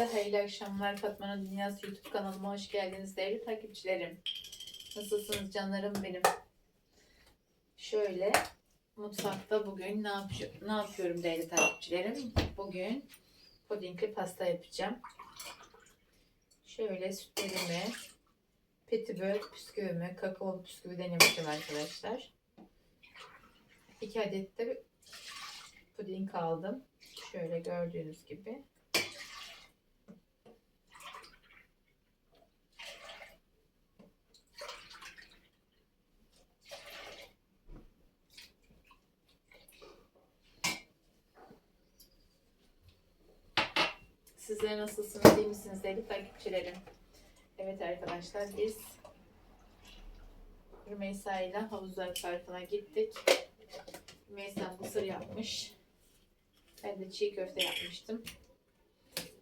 Herkese hayırlı akşamlar. Fatma'nın Dünyası YouTube kanalıma hoş geldiniz değerli takipçilerim. Nasılsınız canlarım benim? Şöyle mutfakta bugün ne, yapıyor, ne yapıyorum değerli takipçilerim? Bugün pudingli pasta yapacağım. Şöyle sütlerimi, petibör püsküvümü, kakao püsküviden yapacağım arkadaşlar. 2 adet de puding aldım. Şöyle gördüğünüz gibi. Sizler nasılsınız? iyi misiniz değerli takipçilerim? Evet arkadaşlar biz Rümeysa ile Havuzlar Parkı'na gittik. Rümeysa mısır yapmış. Ben de çiğ köfte yapmıştım.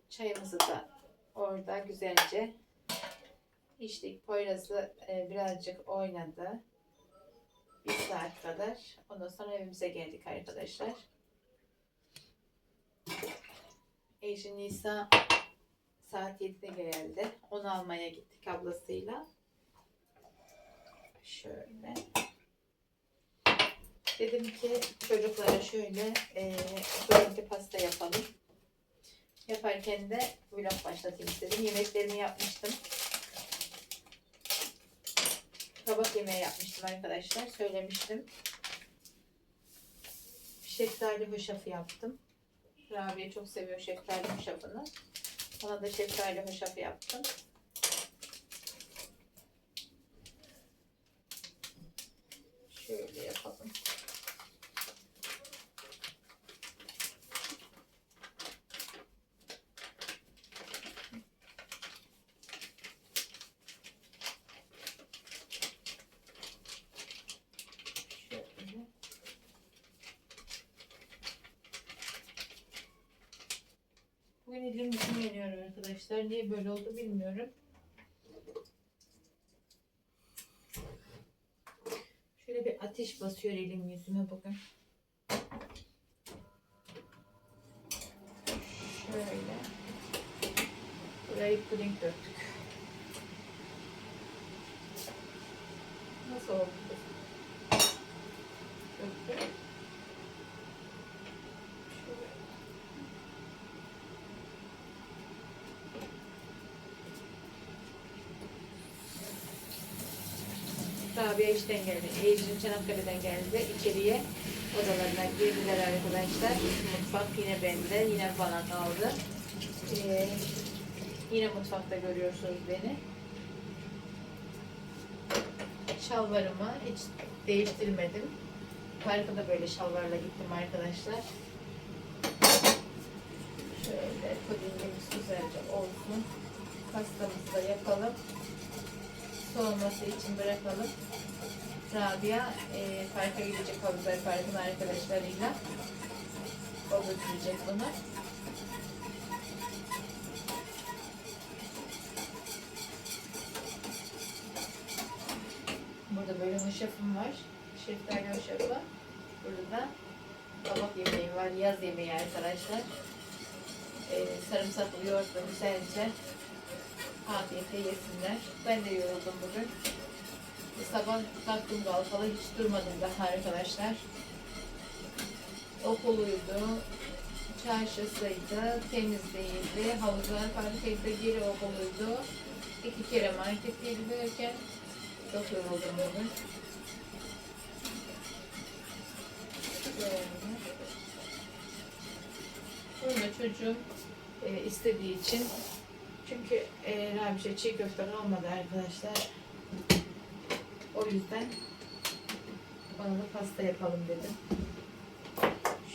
Çayımızı da orada güzelce içtik. Poyraz'ı e, birazcık oynadı. Bir saat kadar. Ondan sonra evimize geldik arkadaşlar. Ejin Nisa saat 7'de geldi. Onu almaya gittik ablasıyla. Şöyle. Dedim ki çocuklara şöyle e, börekli pasta yapalım. Yaparken de vlog başlatayım istedim. Yemeklerimi yapmıştım. Kabak yemeği yapmıştım arkadaşlar. Söylemiştim. Şeftali hoşafı yaptım. Rabia çok seviyor şeftali hoşafını. Ona da şeftali hoşafı yaptım. Şöyle. Bugün elim yüzüm yanıyor arkadaşlar. Niye böyle oldu bilmiyorum. Şöyle bir ateş basıyor elim yüzüme bugün. Şöyle. Burayı puding döktük. Nasıl oldu? Döktük. A5'ten geldi. Eğitim Çanakkale'den geldi. içeriye odalarına girdiler arkadaşlar. Mutfak yine bende. Yine bana kaldı. Ee, yine mutfakta görüyorsunuz beni. Şalvarımı hiç değiştirmedim. Parka böyle şalvarla gittim arkadaşlar. Şöyle pudingimiz güzelce olsun. Pastamızı da yapalım soğuması için bırakalım. Rabia e, parka gidecek Havuzlar Parkı'nın arkadaşlarıyla. O götürecek bunu. Burada böyle hoşafım var. Şeftali hoşafı. Burada da kabak yemeği var. Yaz yemeği arkadaşlar. E, sarımsaklı yoğurtla güzelce Afiyetle yesinler. Ben de yoruldum bugün. Sabah kalktım kalkalı hiç durmadım daha arkadaşlar. Okuluydu, çarşısıydı, temizliğiydi, havuzlar parkıydı, geri okuluydu. İki kere market derken çok yoruldum bugün. Böyle. Burada çocuğum e, istediği için çünkü e, Rabişe çiğ köfte kalmadı arkadaşlar. O yüzden bana da pasta yapalım dedim.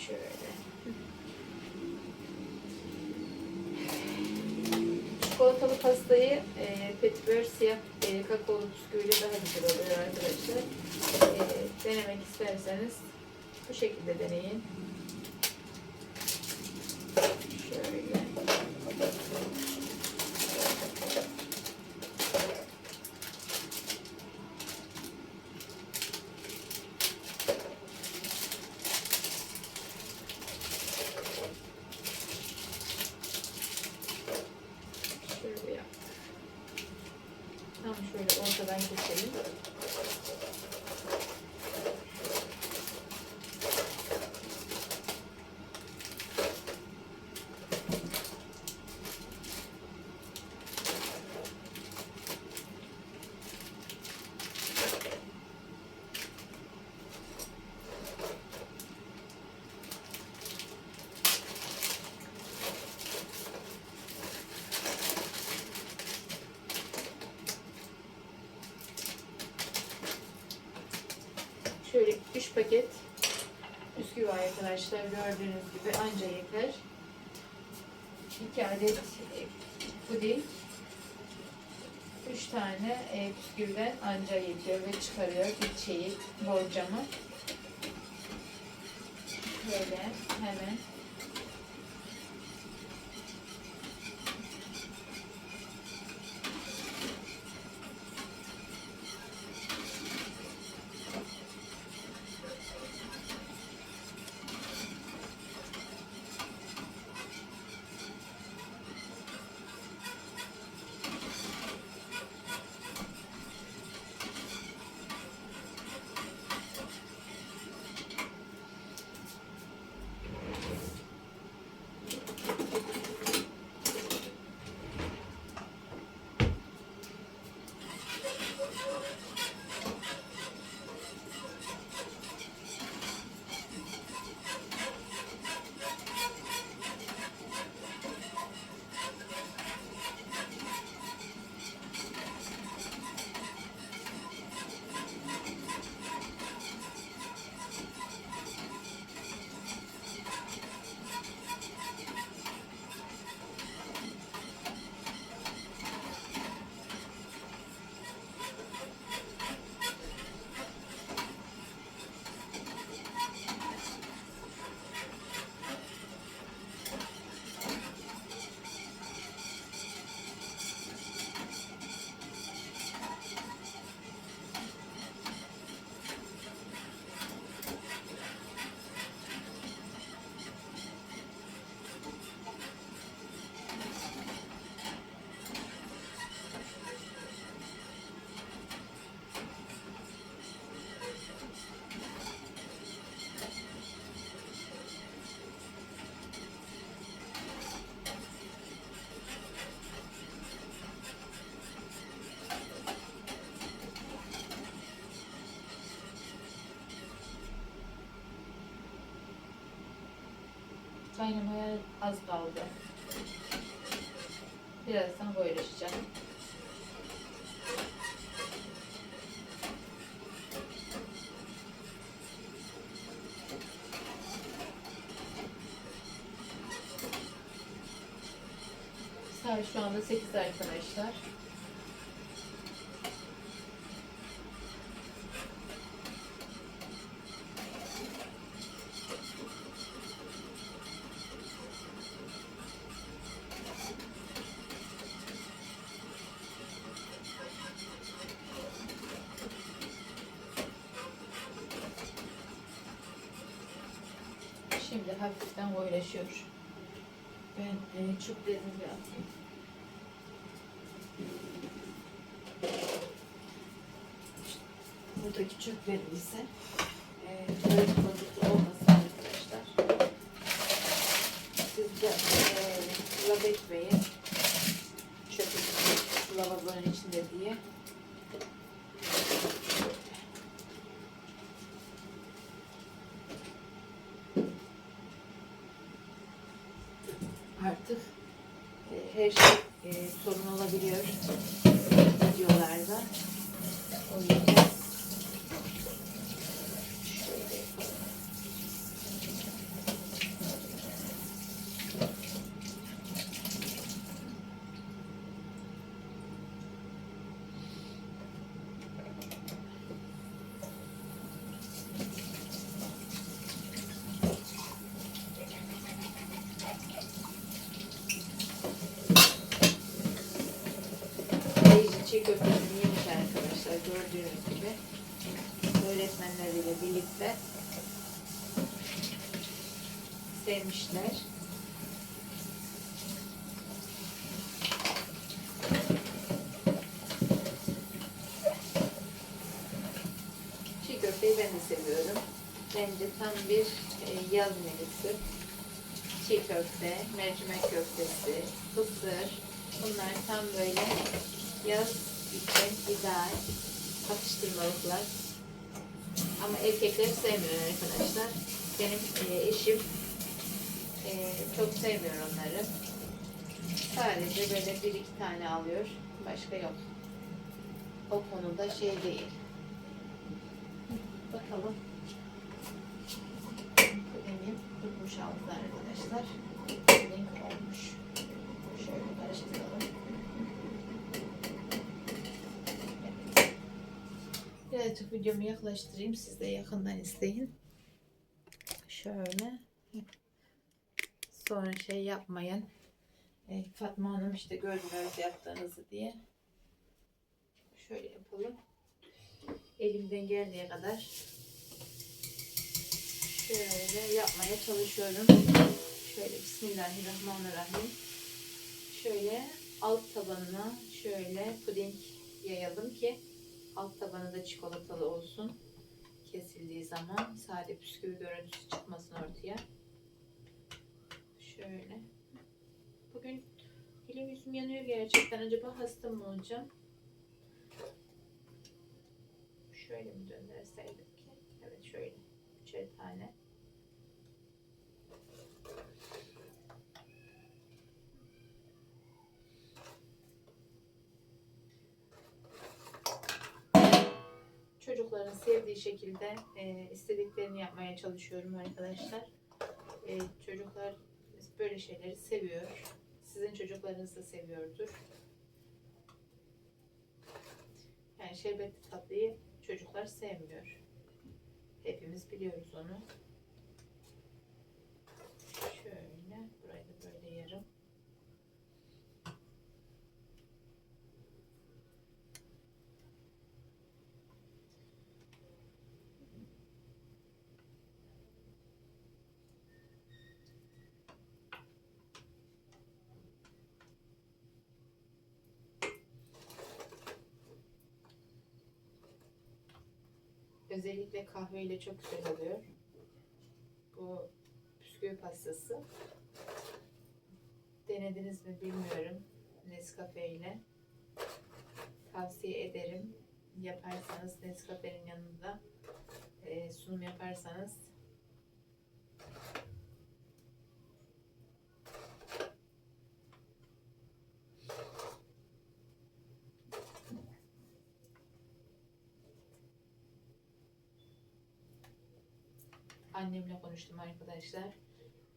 Şöyle. Çikolatalı pastayı e, petibör siyah e, kakaolu bisküviyle daha güzel oluyor arkadaşlar. E, denemek isterseniz bu şekilde deneyin. Arkadaşlar. Gördüğünüz gibi anca yeter. 2 adet e, puding. 3 tane e, bisküviden anca yetiyor ve çıkarıyor bir şeyi, borcamı. Böyle hemen kaynamaya az kaldı. Birazdan koyulaşacak. Saat şu anda 8 arkadaşlar. Şimdi hafiften koyulaşıyor. Ben e, çöplerimi bir atayım. Buradaki çöplerim ise e, e, lavabonun içinde diye. artık e, her şey e, sorun olabiliyor videolarda. O yüzden şöyle yapalım. Beyci çiğ köftesini yemiş arkadaşlar gördüğünüz gibi. Öğretmenleriyle birlikte sevmişler. Çiğ köfteyi ben de seviyorum. Bence tam bir e, yaz menüsü. Çiğ köfte, mercimek köftesi, fısır. Bunlar tam böyle yaz için ideal atıştırmalıklar. Ama erkekleri sevmiyor arkadaşlar. Benim e, eşim çok sevmiyor onları. Sadece böyle bir iki tane alıyor. Başka yok. O konuda şey değil. Bakalım. Bugün olmuş altı arkadaşlar. Renk olmuş. Şöyle karıştıralım. Birazcık videomu yaklaştırayım. Siz de yakından izleyin. Şöyle. Sonra şey yapmayın. E, Fatma Hanım işte görmüyoruz yaptığınızı diye. Şöyle yapalım. Elimden geldiği kadar şöyle yapmaya çalışıyorum. Şöyle Bismillahirrahmanirrahim. Şöyle alt tabanına şöyle puding yayalım ki alt tabanı da çikolatalı olsun. Kesildiği zaman sade bisküvi görüntüsü çıkmasın ortaya. Şöyle. Bugün elim yüzüm yanıyor gerçekten. Acaba hasta mı olacağım? Şöyle mi döndürseydik ki? Evet şöyle. Üçer tane. Çocukların sevdiği şekilde e, istediklerini yapmaya çalışıyorum arkadaşlar. E, çocuklar böyle şeyleri seviyor. Sizin çocuklarınız da seviyordur. Yani şerbetli tatlıyı çocuklar sevmiyor. Hepimiz biliyoruz onu. Şöyle, burayı da böyle yarım. Özellikle kahveyle çok güzel oluyor. Bu bisküvi pastası. Denediniz mi bilmiyorum. Nescafe ile. Tavsiye ederim. Yaparsanız Nescafe'nin yanında e, sunum yaparsanız annemle konuştum arkadaşlar.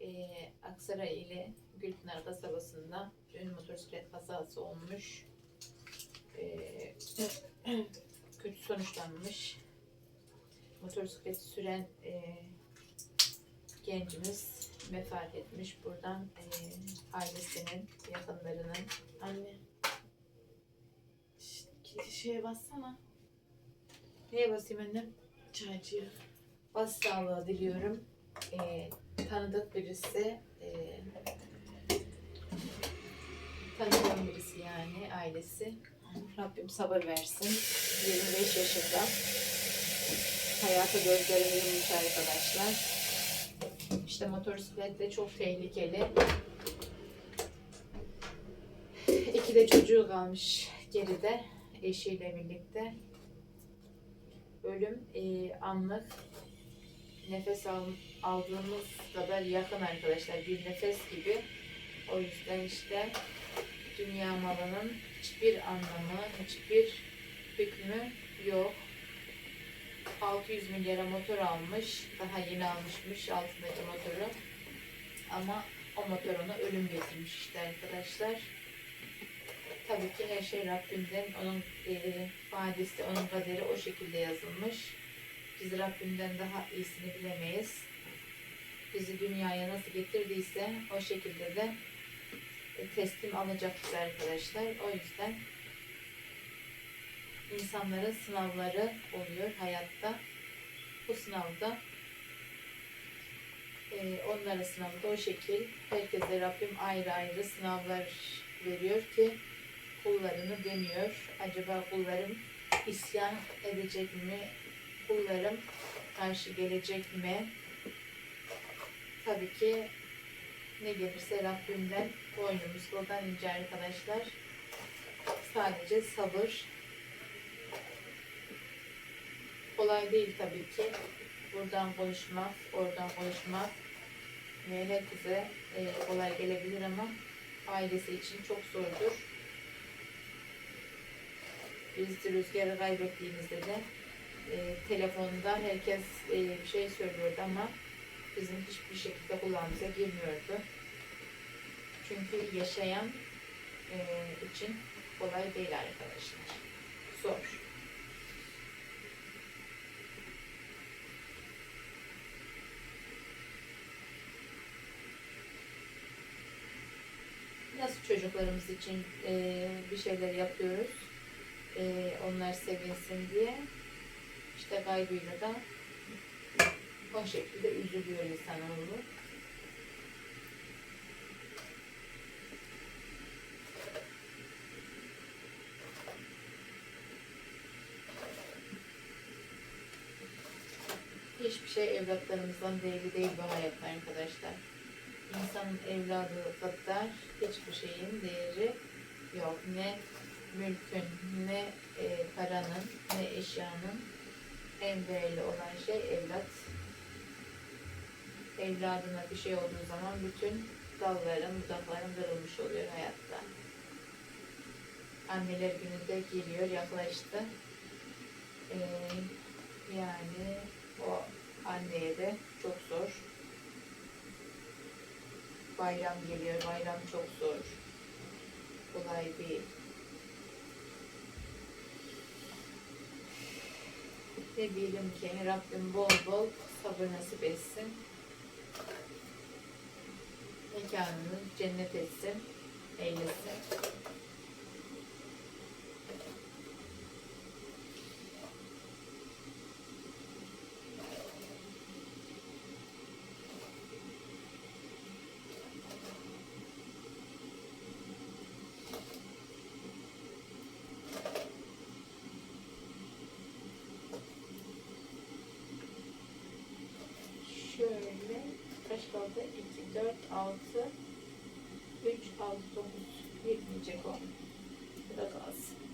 Ee, Aksaray ile Gülpınar kasabasında dün motosiklet kazası olmuş. Ee, kötü sonuçlanmış. Motosiklet süren e, gencimiz vefat etmiş. Buradan e, ailesinin, yakınlarının Anne. Şeye bassana. neye basayım annem? Çaycıya. Bas sağlığı diliyorum. Ee, tanıdık birisi, e, tanıdığım birisi yani ailesi. Rabbim sabır versin. 25 yaşında. Hayata gözlerini yummuş arkadaşlar. İşte motosiklet de çok tehlikeli. İki de çocuğu kalmış geride eşiyle birlikte. Ölüm e, anlık nefes al, aldığımız kadar yakın arkadaşlar. Bir nefes gibi. O yüzden işte dünya malının hiçbir anlamı, hiçbir hükmü yok. 600 milyara motor almış. Daha yeni almışmış altındaki motoru. Ama o motor ona ölüm getirmiş işte arkadaşlar. Tabii ki her şey Rabbimden. Onun e, vadisi, onun kaderi o şekilde yazılmış. Biz Rabbimden daha iyisini bilemeyiz. Bizi dünyaya nasıl getirdiyse o şekilde de e, teslim alacakız arkadaşlar. O yüzden insanların sınavları oluyor hayatta. Bu sınavda e, onların sınavı da o şekil. Herkese Rabbim ayrı ayrı sınavlar veriyor ki kullarını deniyor. Acaba kullarım isyan edecek mi? Kullarım karşı gelecek mi? Tabii ki ne gelirse Rabbimden boynumuz buradan ince arkadaşlar. Sadece sabır. Kolay değil tabii ki. Buradan konuşmak, oradan konuşmak ve herkese e, kolay gelebilir ama ailesi için çok zordur. Biz rüzgarı kaybettiğimizde de e, telefonda herkes e, bir şey söylüyordu ama bizim hiçbir şekilde kulağımıza girmiyordu. Çünkü yaşayan e, için kolay değil arkadaşlar. Zor. Nasıl çocuklarımız için e, bir şeyler yapıyoruz. E, onlar sevinsin diye. İşte kaybıyla da o şekilde üzülüyor insanoğlu. Hiçbir şey evlatlarımızdan değerli değil bu hayatta arkadaşlar. İnsanın evladı kadar hiçbir şeyin değeri yok. Ne mülkün, ne e, paranın, ne eşyanın en değerli olan şey evlat. Evladına bir şey olduğu zaman bütün dalların, budakların kırılmış oluyor hayatta. Anneler günü de geliyor, yaklaştı. Ee, yani o anneye de çok zor. Bayram geliyor, bayram çok zor. Kolay değil. Ne diyelim ki Rabbim bol bol sabır nasip etsin. Mekanını cennet etsin, eylesin. Şöyle kaç kaldı? 2, 4, 6, 3, 6, 9 yetmeyecek o. Bu da kalsın.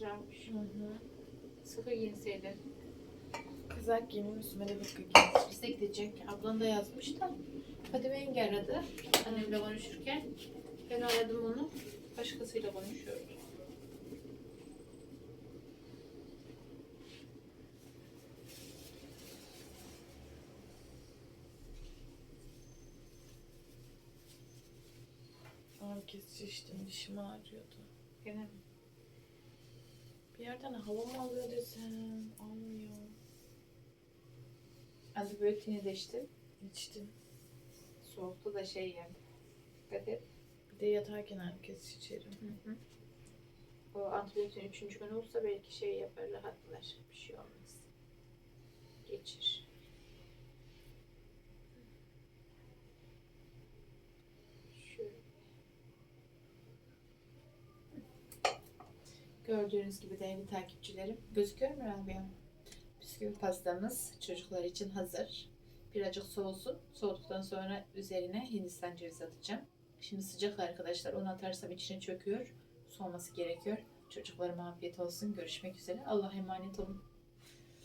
Ramiş? Hı hı. Sıkı giyinseydin. Kızak giyimim üstüme de bir giyim. Bize gidecek. Ablan da yazmış da. Fadime yenge aradı. Annemle konuşurken. Ben aradım onu. Başkasıyla konuşuyordu. Ağrı kesici içtim. Dişim ağrıyordu. Gene mi? Bir yerden hava mı alıyor desem? Almıyor. Antibiyotiğini de içtim. İçtim. Soğuktu da şey yani. Dikkat et. Bir de yatarken kesici içerim. Hı hı. O antibiyotiğin üçüncü günü olsa belki şey yapar, rahatlar. Bir şey olmaz. Geçir. Şöyle. Gördüğünüz gibi değerli takipçilerim. Gözüküyor mu Rabia? Bisküvi pastamız çocuklar için hazır. Birazcık soğusun. Soğuduktan sonra üzerine Hindistan cevizi atacağım. Şimdi sıcak arkadaşlar. Onu atarsam içine çöküyor. Soğuması gerekiyor. Çocuklarıma afiyet olsun. Görüşmek üzere. Allah'a emanet olun.